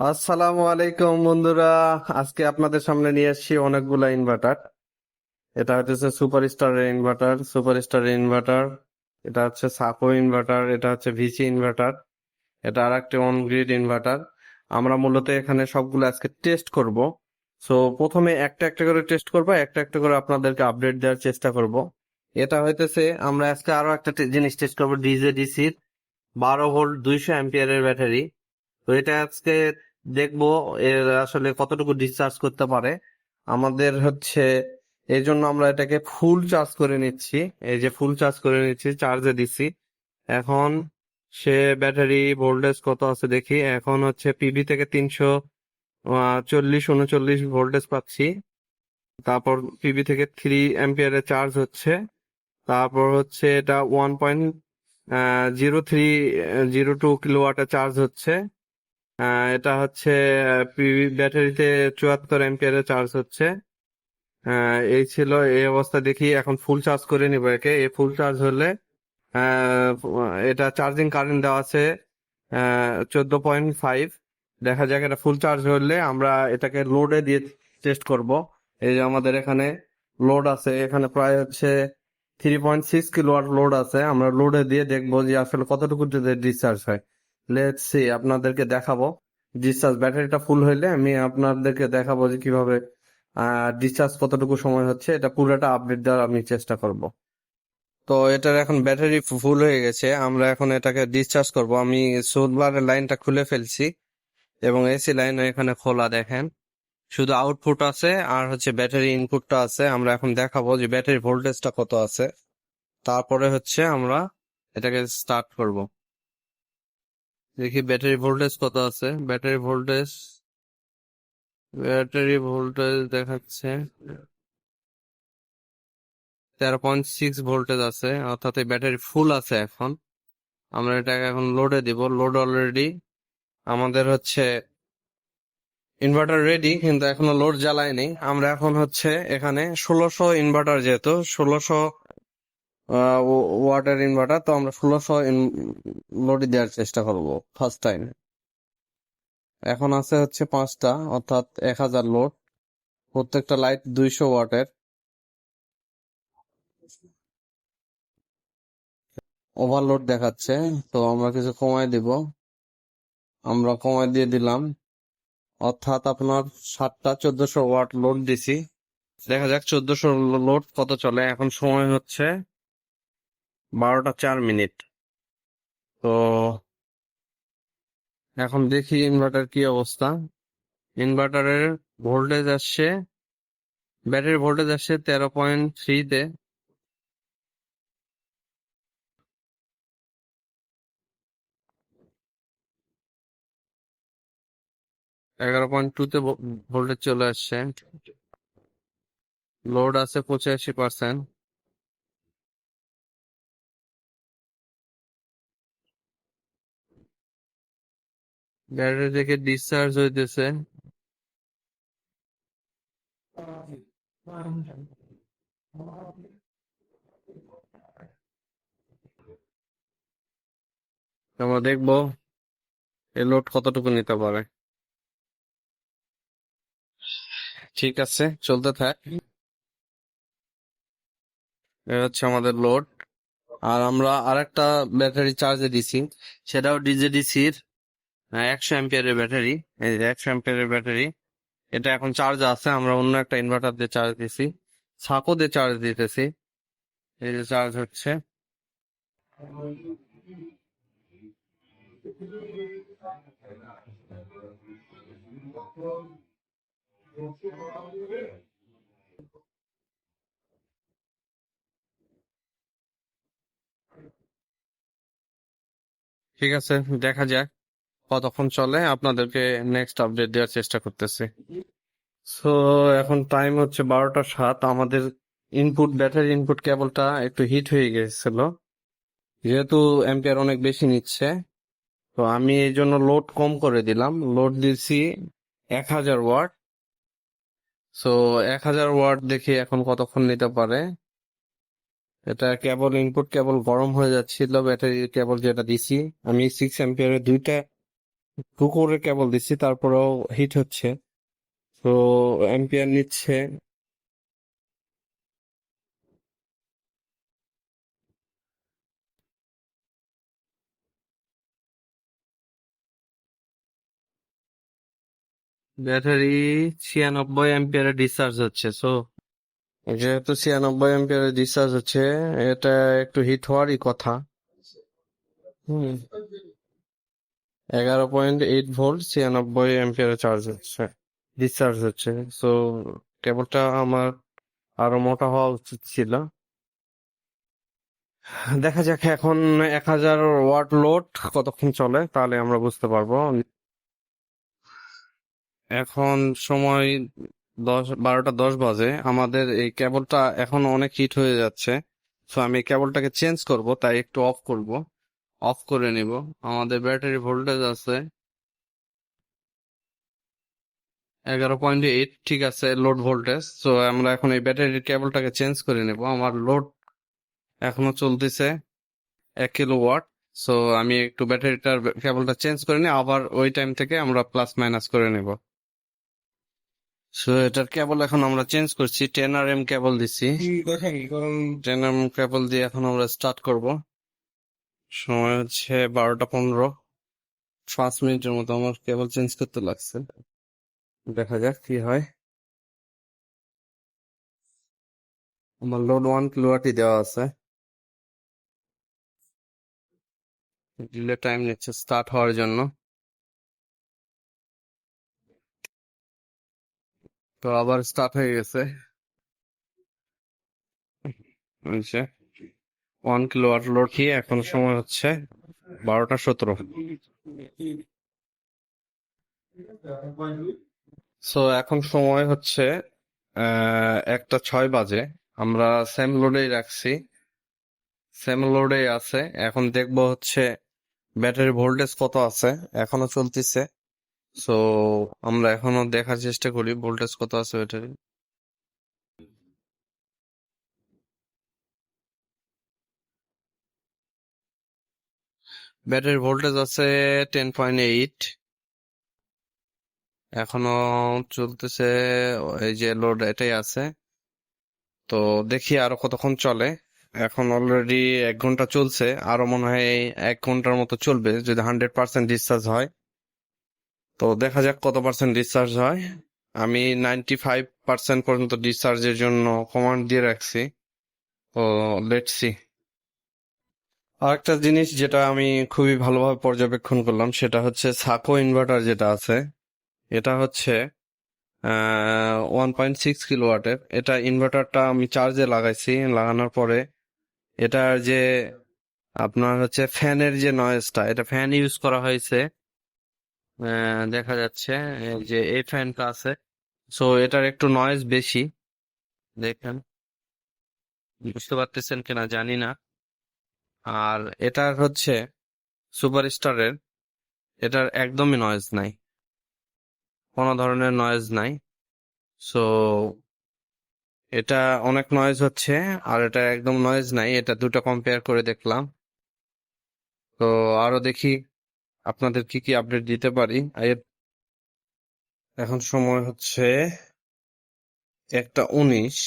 আসসালামু আলাইকুম বন্ধুরা। আজকে আপনাদের সামনে নিয়ে এসেছি অনেকগুলা ইনভার্টার এটা হচ্ছে সুপার স্টারের ইনভার্টার সুপার স্টারের ইনভার্টার এটা হচ্ছে সাকো ইনভার্টার এটা হচ্ছে ভিসি ইনভার্টার এটা আর একটা অন গ্রিড ইনভার্টার আমরা মূলত এখানে সবগুলো আজকে টেস্ট করব। সো প্রথমে একটা একটা করে টেস্ট করব, একটা একটা করে আপনাদেরকে আপডেট দেওয়ার চেষ্টা করব। এটা হইতেছে, আমরা আজকে আরও একটা জিনিস টেস্ট করব ডিজে ডিসির বারো ভোল্ট দুইশো অ্যাম্পিয়ারের ব্যাটারি তো এটা আজকে দেখব এর আসলে কতটুকু ডিসচার্জ করতে পারে। আমাদের হচ্ছে এই জন্য আমরা এটাকে ফুল চার্জ করে নিচ্ছি। এই যে ফুল চার্জ করে নিচ্ছি চার্জে দিচ্ছি। এখন সে ব্যাটারি ভোল্টেজ কত আছে দেখি। এখন হচ্ছে পিভি থেকে তিনশো চল্লিশ, উনচল্লিশ ভোল্টেজ পাচ্ছি। তারপর পিভি থেকে থ্রি অ্যাম্পিয়ারের চার্জ হচ্ছে। তারপর হচ্ছে এটা one point zero three zero two কিলোওয়াটের charge হচ্ছে। এটা হচ্ছে ব্যাটারিতে চুয়াত্তর অ্যাম্পিয়ারের চার্জ হচ্ছে। এই ছিল এই অবস্থা দেখি, এখন ফুল চার্জ করে নিব একে। এই ফুল চার্জ হলে এটা চার্জিং কারেন্ট দেওয়া আছে চোদ্দ পয়েন্ট ফাইভ দেখা যাক এটা ফুল চার্জ হলে আমরা এটাকে লোডে দিয়ে টেস্ট করব। এই যে আমাদের এখানে লোড আছে, এখানে প্রায় হচ্ছে three point six kilowatt load আছে। আমরা লোডে দিয়ে দেখব যে আসলে কতটুকু ডিসচার্জ হয়। লেটস সি আপনাদেরকে দেখাবো। ডিসচার্জ ব্যাটারিটা ফুল হইলে আমি আপনাদেরকে দেখাবো যে কীভাবে ডিসচার্জ কতটুকু সময় হচ্ছে। এটা পুরোটা আপডেট দেওয়ার আমি চেষ্টা করব। তো এটার এখন ব্যাটারি ফুল হয়ে গেছে। আমরা এখন এটাকে ডিসচার্জ করব। আমি সোলারের লাইনটা খুলে ফেলছি এবং এসি লাইন এখানে খোলা, দেখেন। শুধু আউটপুট আছে আর হচ্ছে ব্যাটারি ইনপুটটা আছে। আমরা এখন দেখাবো যে ব্যাটারি ভোল্টেজটা কত আছে। তারপরে হচ্ছে আমরা এটাকে স্টার্ট করব। দেখি ব্যাটারি ভোল্টেজ কত আছে? ব্যাটারি ভোল্টেজ ব্যাটারি ভোল্টেজ দেখাচ্ছে তেরো পয়েন্ট সিক্স ভোল্টেজ আছে, অর্থাৎ ব্যাটারি ফুল আছে এখন। আমরা এটাকে এখন লোডে দিব। লোড অলরেডি আমাদের হচ্ছে ইনভার্টার রেডি কিন্তু এখনও লোড জ্বালায়নি। আমরা এখন হচ্ছে এখানে ষোলোশো ইনভার্টার যেহেতু, ষোলোশো ওয়াটের ইনভার্টার তো আমরা ষোলোশো লোড দেওয়ার চেষ্টা করব ফার্স্ট টাইম এখন আছে হচ্ছে পাঁচটা, অর্থাৎ এক হাজার লোড প্রত্যেকটা লাইট দুইশো ওয়াটের ওভারলোড দেখাচ্ছে, তো আমরা কিছু কমাই দিব। আমরা কমাই দিয়ে দিলাম, অর্থাৎ আপনার সাতটা চোদ্দশো ওয়াট লোড দিছি। দেখা যাক চোদ্দশো লোড কত চলে, এখন সময় হচ্ছে বারোটা চার মিনিট। তো এখন দেখি ইনভার্টার কি অবস্থা। ইনভার্টারের ভোল্টেজ আসছে ব্যাটারি ভোল্টেজ আসছে তেরো পয়েন্ট থ্রিতে এগারো পয়েন্ট টু টুতে ভোল্টেজ চলে আসছে। লোড আছে পঁচাশি পার্সেন্ট ব্যাটারি থেকে ডিসচার্জ হইতেছে। আমরা দেখব এই লোড কতটুকু নিতে পারে। ঠিক আছে, চলতে থাক। এ হচ্ছে আমাদের লোড আর আমরা আরেকটা ব্যাটারি চার্জে দিছি, সেটাও ডিজেডিসির একশো অ্যাম্পিয়ারের ব্যাটারি। এই যে একশো অ্যাম্পিয়ারের ব্যাটারি, এটা এখন চার্জ আছে, আমরা অন্য একটা ইনভার্টার দিয়ে চার্জ দিছি। সাকো দিয়ে চার্জ দিতেছি। এই যে চার্জ হচ্ছে। ঠিক আছে, দেখা যাক। কতক্ষণ চলে, আপনাদেরকে নেক্সট আপডেট দেওয়ার চেষ্টা করতেছি। সো এখন টাইম হচ্ছে বারোটা সাত। আমাদের ইনপুট ব্যাটারি ইনপুট কেবলটা একটু হিট হয়ে গেছিল। যেহেতু অ্যাম্পিয়ার অনেক বেশি নিচ্ছে, তো আমি এই জন্য লোড কম করে দিলাম। লোড দিচ্ছি এক হাজার ওয়াট সো এক হাজার ওয়াট দেখি এখন কতক্ষণ নিতে পারে। এটা কেবল ইনপুট কেবল গরম হয়ে যাচ্ছিল ব্যাটারি কেবল যেটা দিছি। আমি সিক্স অ্যাম্পিয়ারের দুইটা টু কোরের কেবল দিচ্ছি, তারপরেও হিট হচ্ছে। তো এম্পিয়ার নিচ্ছে। ব্যাটারি ছিয়ানব্বই অ্যাম্পিয়ারে ডিসচার্জ হচ্ছে সো যেহেতু ছিয়ানব্বই অ্যাম্পিয়ারে ডিসচার্জ হচ্ছে, এটা একটু হিট হওয়ারই কথা। হুম। এগারো পয়েন্ট এইট ভোল্ট, ছিয়ানব্বই অ্যাম্পিয়ারে চার্জ হচ্ছে ডিসচার্জ হচ্ছে। সো কেবলটা আমার আরও মোটা হওয়া উচিত ছিল। দেখা যাক এখন এক হাজার ওয়াট লোড কতক্ষণ চলে, তাহলে আমরা বুঝতে পারব। এখন সময় দশ, বারোটা দশ বাজে। আমাদের এই কেবলটা এখন অনেক হিট হয়ে যাচ্ছে। সো আমি কেবলটাকে চেঞ্জ করব, তাই একটু অফ করব। অফ করে নিব। আমাদের ব্যাটারি ভোল্টেজ আছে এগারো পয়েন্ট এইট ঠিক আছে লোড ভোল্টেজ। তো আমরা এখন এই ব্যাটারির কেবলটাকে চেঞ্জ করে নেব। আমার লোড এখনও চলতেছে এক কিলো ওয়াট সো আমি একটু ব্যাটারিটার কেবলটা চেঞ্জ করে নিই আবার ওই টাইম থেকে আমরা প্লাস মাইনাস করে নেব। সো এটার কেবল এখন আমরা চেঞ্জ করছি। টেন আর এম কেবল দিচ্ছি টেন আর এম কেবল দিয়ে এখন আমরা স্টার্ট করব। সময় হচ্ছে বারোটা পনেরো। পাঁচ মিনিটের মতো আমার কেবল চেঞ্জ করতে লাগছে। দেখা যাক কি হয়। আমার লোড ওয়ান কিলোয়াটই দেওয়া আছে। ডিলে টাইম নিচ্ছে স্টার্ট হওয়ার জন্য। তো আবার স্টার্ট হয়ে গেছে। ওয়ান কিলোয়াট লোড দিয়ে এখন সময় হচ্ছে বারোটা সতেরো। সো এখন সময় হচ্ছে একটা ছয় বাজে। আমরা সেম লোডেই রাখছি। সেম লোডেই আছে। এখন দেখব হচ্ছে ব্যাটারি ভোল্টেজ কত আছে। এখনও চলতেছে। সো আমরা এখনও দেখার চেষ্টা করি ভোল্টেজ কত আছে ব্যাটারি ব্যাটারি ভোল্টেজ আছে টেন পয়েন্ট এইট এখনও চলতেছে, এই যে লোড এটাই আছে। তো দেখি আরও কতক্ষণ চলে। এখন অলরেডি এক ঘণ্টা চলছে, আরও মনে হয় এক ঘণ্টার মতো চলবে, যদি হান্ড্রেড পার্সেন্ট ডিসচার্জ হয়। তো দেখা যাক কত পার্সেন্ট ডিসচার্জ হয়। আমি নাইনটি ফাইভ পার্সেন্ট পর্যন্ত ডিসচার্জের জন্য কমান্ড দিয়ে রাখছি। তো লেটসি আরেকটা জিনিস যেটা আমি খুবই ভালোভাবে পর্যবেক্ষণ করলাম, সেটা হচ্ছে সাকো ইনভার্টার যেটা আছে, এটা হচ্ছে ওয়ান পয়েন্ট সিক্স কিলোওয়াটের। এটা ইনভার্টারটা আমি চার্জে লাগাইছি, লাগানোর পরে এটার যে আপনার হচ্ছে ফ্যানের যে নয়েজটা এটা ফ্যান ইউজ করা হয়েছে। দেখা যাচ্ছে যে এই ফ্যানটা আছে। সো এটার একটু নয়েজ বেশি, দেখেন। বুঝতে পারতেছেন কিনা জানি না। আর এটার হচ্ছে সুপারস্টারের, এটার একদমই নয়েজ নাই। কোনো ধরনের নয়েজ নাই। সো এটা অনেক নয়েজ হচ্ছে, আর এটা একদম নয়েজ নাই। এটা দুটো কম্পেয়ার করে দেখলাম। তো আরও দেখি আপনাদের কি কি আপডেট দিতে পারি। এখন সময় হচ্ছে একটা উনিশ।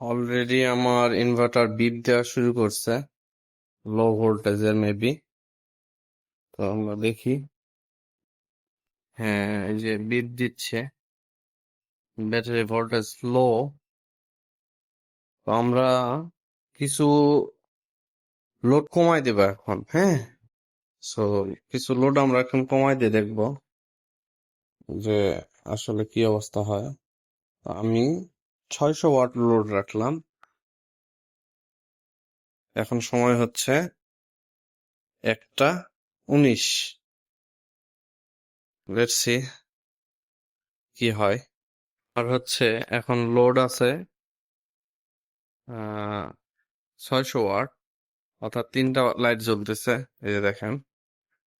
অলরেডি আমার ইনভার্টার বিপ দেওয়া শুরু করছে। লো ভোল্টেজের মেবি তো আমরা দেখি। হ্যাঁ এই যে বিপ দিচ্ছে। ব্যাটারি ভোল্টেজ লো তো আমরা কিছু লোড কমাই দেবো এখন হ্যাঁ? সো কিছু লোড আমরা এখন কমাই দিয়ে দেখব যে আসলে কি অবস্থা হয়। আমি ছয়শো ওয়াট লোড রাখলাম। এখন সময় হচ্ছে একটা উনিশ। লেটস কি হয়। আর হচ্ছে এখন লোড আছে ছয়শো ওয়াট, অর্থাৎ তিনটা লাইট জ্বলতেছে, এই যে দেখেন,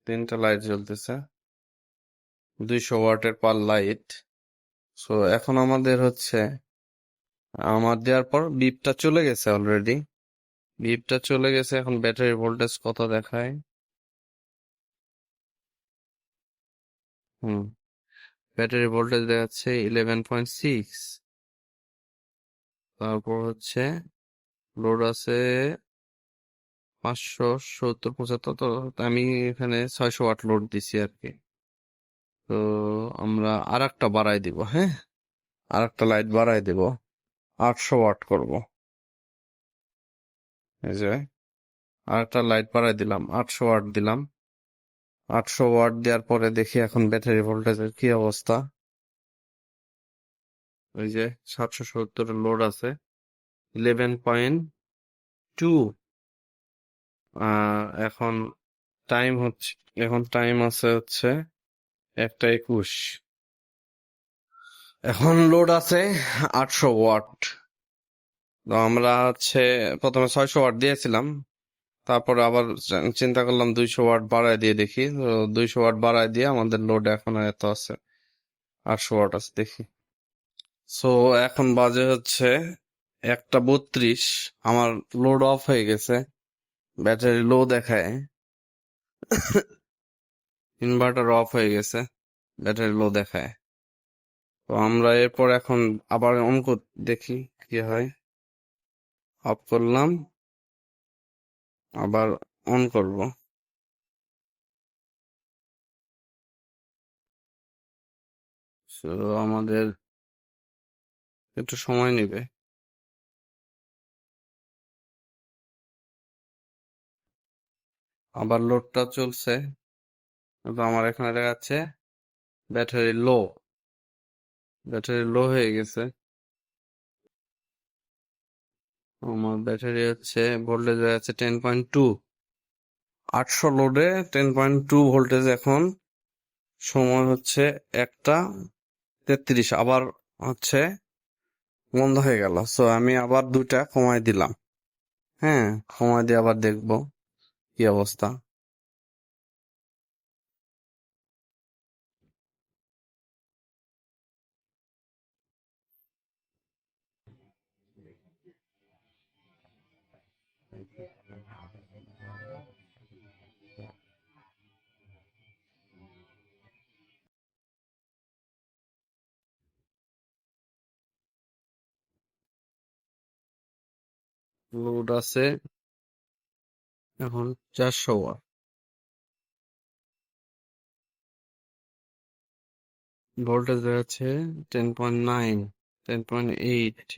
তিনটা লাইট জ্বলতেছে, দুইশো ওয়াটের পার লাইট সো এখন আমাদের হচ্ছে, আমার দেওয়ার পর বিপটা চলে গেছে অলরেডি বিপটা চলে গেছে, এখন ব্যাটারি ভোল্টেজ কত দেখায়? হুম ব্যাটারি ভোল্টেজ দেখাচ্ছে ইলেভেন পয়েন্ট সিক্স তারপর হচ্ছে লোড আছে পাঁচশো সত্তর পঁচাত্তর, তো আমি এখানে ছয়শো ওয়াট লোড দিছি আর কি তো আমরা আর একটা বাড়াই দিব হ্যাঁ? আর একটা লাইট বাড়াই দিব, আটশো ওয়াট করব। এই যে আর একটা লাইট বাড়াই দিলাম, আটশো ওয়াট দিলাম। আটশো ওয়াট দেওয়ার পরে দেখি এখন ব্যাটারি ভোল্টেজের কি অবস্থা। ওই যে, সাতশো সত্তরের লোড আছে। ইলেভেন পয়েন্ট টু এখন টাইম হচ্ছে, এখন টাইম আছে হচ্ছে একটা একুশ। এখন লোড আছে আটশো ওয়াট তো আমরা হচ্ছে প্রথমে ছয়শো ওয়াট দিয়েছিলাম। তারপরে আবার চিন্তা করলাম দুইশো ওয়াট বাড়ায় দিয়ে দেখি। দুইশো ওয়াট বাড়ায় দিয়ে আমাদের লোড এখন এত আছে, আটশো ওয়াট আছে, দেখি। সো এখন বাজে হচ্ছে একটা বত্রিশ, আমার লোড অফ হয়ে গেছে ব্যাটারি লো দেখায়। ইনভার্টার অফ হয়ে গেছে ব্যাটারি লো দেখায়। তো আমরা এরপর এখন আবার অন কর, দেখি কি হয়। অফ করলাম। আবার অন করব। তো আমাদের একটু সময় নেবে। আবার লোডটা চলছে। কিন্তু আমার এখানে দেখাচ্ছে ব্যাটারি লো। ব্যাটারি লো হয়ে গেছে। আমার ব্যাটারি হচ্ছে ভোল্টেজ আছে টেন পয়েন্ট টু আটশো লোডে টেন পয়েন্ট টু ভোল্টেজ এখন, সময় হচ্ছে একটা তেত্রিশ, আবার হচ্ছে বন্ধ হয়ে গেল। সো আমি আবার দুটা কমাই দিলাম। হ্যাঁ কমাই দিয়ে আবার দেখব কি অবস্থা। লোড আছে। এখন চারশো ওয়াট। ভোল্টেজ আছে ten point nine ten point eight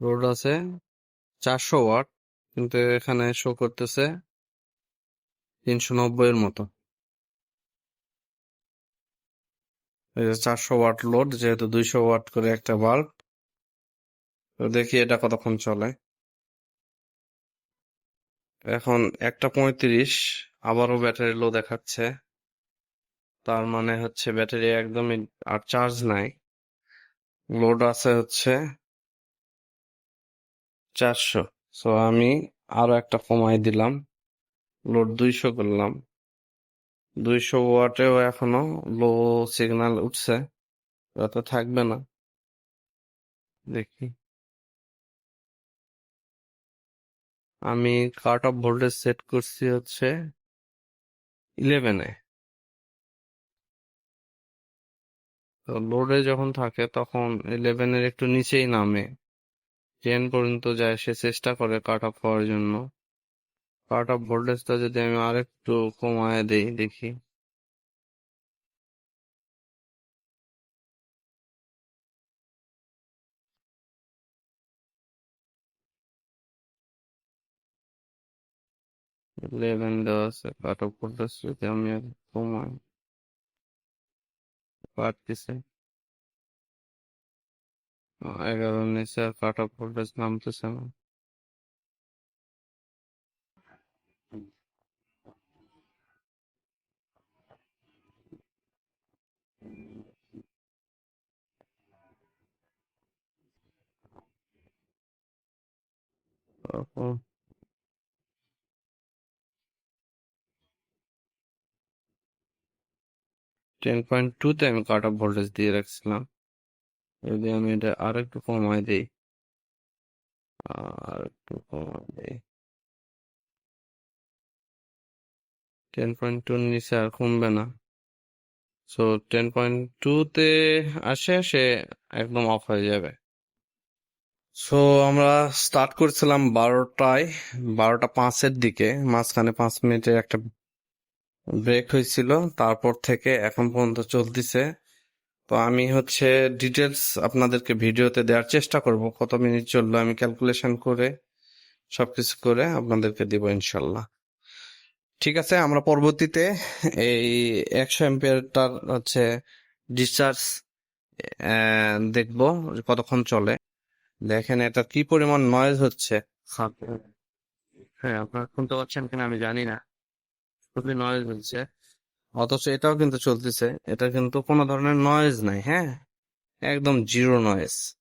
load আছে চারশো ওয়াট, কিন্তু এখানে শো করতেছে তিনশো নব্বই এর মতো এই যে চারশো ওয়াট লোড, যেহেতু দুইশো ওয়াট করে একটা বাল্ব। তো দেখি এটা কতক্ষণ চলে। এখন একটা পঁয়ত্রিশ, আবারও ব্যাটারি লো দেখাচ্ছে। তার মানে হচ্ছে ব্যাটারি একদমই আর চার্জ নাই। লোড আছে হচ্ছে চারশো। সো আমি আরও একটা কমাই দিলাম। লোড দুইশো করলাম। দুইশো ওয়াটেও এখনও লো সিগন্যাল উঠছে অত থাকবে না। দেখি। আমি কাট অফ ভোল্টেজ সেট করছি হচ্ছে ইলেভেনে তো লোডে যখন থাকে তখন ইলেভেনের একটু নিচেই নামে। টেন পর্যন্ত যায়, সে চেষ্টা করে কাট অফ হওয়ার জন্য। কাট অফ ভোল্টেজটা যদি আমি আরেকটু কমায় দেই দেখি ইলেভেন দেওয়া আছে কাট অফ ভোল্টেজ যদি আমি আর কমাই পারতেছে এগারো নিচে আর কাট অফ ভোল্টেজ নামতেছে না তারপর টেন পয়েন্ট টুতে আমি কাট অফ ভোল্টেজ দিয়ে রাখছিলাম। যদি আমি এটা আর একটু কমাই দিই আর একটু কমাই দিই। টেন পয়েন্ট টুর নিচে আর কমবে না। সো টেন পয়েন্ট টুতে আসে সে একদম অফ হয়ে যাবে। সো আমরা স্টার্ট করছিলাম বারোটায়, বারোটা পাঁচের দিকে। মাঝখানে পাঁচ মিনিটের একটা ব্রেক হয়েছিল, তারপর থেকে এখন পর্যন্ত চলতেছে। তো আমি হচ্ছে ডিটেলস আপনাদেরকে ভিডিওতে দেওয়ার চেষ্টা করব, কত মিনিট চলল আমি ক্যালকুলেশন করে, সবকিছু করে আপনাদেরকে দিব ইনশাল্লাহ। ঠিক আছে, আমরা পরবর্তীতে এই একশো এম্পিয়ারটার হচ্ছে ডিসচার্জ দেখব কতক্ষণ চলে। দেখেন এটা কি পরিমাণ নয়েজ হচ্ছে? হ্যাঁ আপনারা শুনতে পাচ্ছেন কিনা আমি জানি না। খুবই নয়েজ হচ্ছে। অথচ এটাও কিন্তু চলতেছে। এটা কিন্তু কোনো ধরনের নয়েজ নাই হ্যাঁ? একদম জিরো নয়েজ